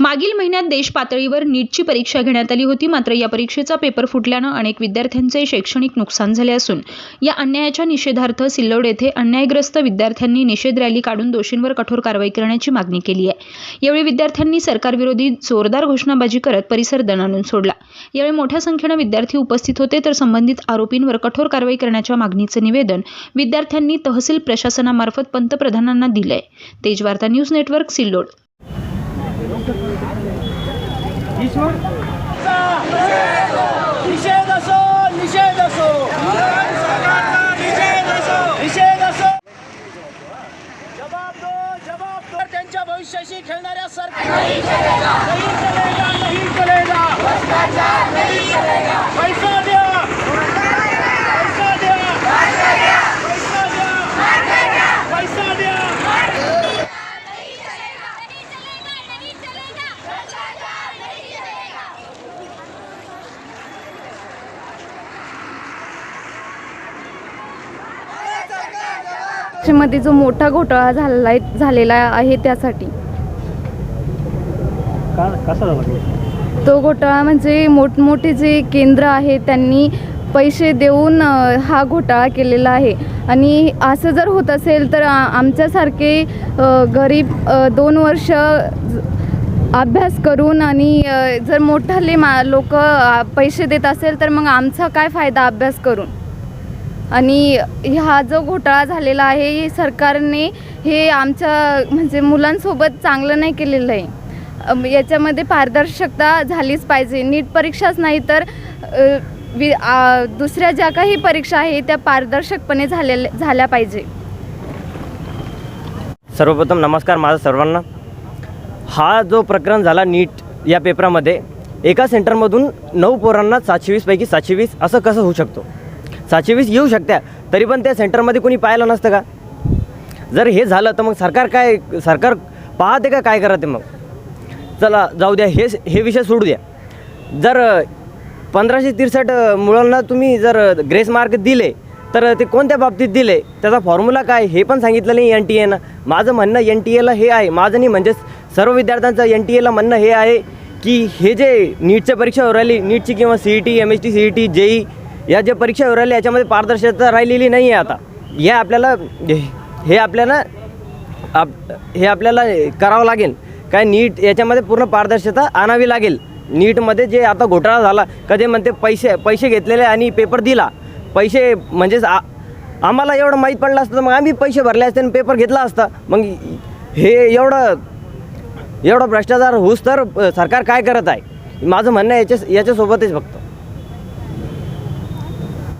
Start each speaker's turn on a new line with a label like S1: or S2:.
S1: मागील महिन्यात देश पातळीवर नीटची परीक्षा घेण्यात आली होती. मात्र या परीक्षेचा पेपर फुटल्यानं अनेक विद्यार्थ्यांचे शैक्षणिक नुकसान झाले असून या अन्यायाच्या निषेधार्थ सिल्लोड येथे अन्यायग्रस्त विद्यार्थ्यांनी निषेध रॅली काढून दोषींवर कठोर कारवाई करण्याची मागणी केली आहे. यावेळी विद्यार्थ्यांनी सरकारविरोधी जोरदार घोषणाबाजी करत परिसर दणाणून सोडला. यावेळी मोठ्या संख्येनं विद्यार्थी उपस्थित होते तर संबंधित आरोपींवर कठोर कारवाई करण्याच्या मागणीचं निवेदन विद्यार्थ्यांनी तहसील प्रशासनामार्फत पंतप्रधानांना दिलंय. Tejvarta news network Sillod.
S2: निषेध असो निषेध असो निषेध असो जबाब दो जबाब दो त्यांच्या भविष्याशी खेळणाऱ्या सरकार नाही चलेगा नाही चलेगा पैसा द्या पैसा द्या पैसा द्या पैसा द्या
S3: नहीं चलेगा नहीं चलेगा नहीं चलेगा भ्रष्टाचार नहीं चलेगा
S4: मध्ये जो मोठा घोटाळा झालेला आहे झालेला आहे त्यासाठी.
S5: का कसा झाला तो?
S4: घोटाळा म्हणजे मोठमोठे जे केंद्र आहे त्यांनी पैसे देऊन हा घोटाळा केलेला आहे. आणि असं जर होत असेल तर आमच्यासारखे गरीब दोन वर्ष अभ्यास करून आणि जर मोठाले मा लोक पैसे देत असेल तर मग आमचा काय फायदा अभ्यास करून? आणि हा जो घोटाळा झालेला आहे हे सरकारने हे आमच्या म्हणजे मुलांसोबत चांगलं नाही केलेलं आहे. याच्यामध्ये पारदर्शकता झालीच पाहिजे. नीट परीक्षाच नाही तर वि दुसऱ्या ज्या काही परीक्षा आहे त्या पारदर्शकपणे झालेल्या झाल्या पाहिजे.
S5: सर्वप्रथम नमस्कार माझा सर्वांना. हा जो प्रकरण झाला नीट या पेपरामध्ये एका सेंटरमधून नऊ पोरांना सातशे वीसपैकी सातशे वीस असं कसं होऊ शकतो? सातशे वीस येऊ शकत्या. तरी पण त्या सेंटरमध्ये कोणी पाहिलं नसतं का? जर हे झालं तर मग सरकार काय सरकार पाहते का काय करते मग? चला जाऊ द्या हे हे विषय सोडू द्या. जर पंधराशे तिरसष्ट मुलांना तुम्ही जर ग्रेस मार्क दिले तर ते कोणत्या बाबतीत दिले? त्याचा फॉर्म्युला काय? हे पण सांगितलं नाही एन टी एनं माझं म्हणणं एन टी एला हे आहे. माझं नाही म्हणजे सर्व विद्यार्थ्यांचं एन टी एला म्हणणं हे आहे की हे जे नीटच्या परीक्षा राहिली नीटची किंवा C E T M H T C E T JEE या ज्या परीक्षा होऊ राहिल्या याच्यामध्ये पारदर्शकता राहिलेली नाही आहे आता. हे आपल्याला हे आपल्याला आप हे आपल्याला करावं लागेल. काय नीट याच्यामध्ये पूर्ण पारदर्शकता आणावी लागेल. नीटमध्ये जे आता घोटाळा झाला कधी म्हणते पैसे पैसे घेतलेले आणि पेपर दिला. पैसे म्हणजेच आ आम्हाला एवढं माहीत पडलं असतं तर मग आम्ही पैसे भरले असते आणि पेपर घेतला असता. मग हे एवढं एवढं भ्रष्टाचार होऊस तर सरकार काय करत आहे? माझं म्हणणं याच्या याच्यासोबतच फक्त.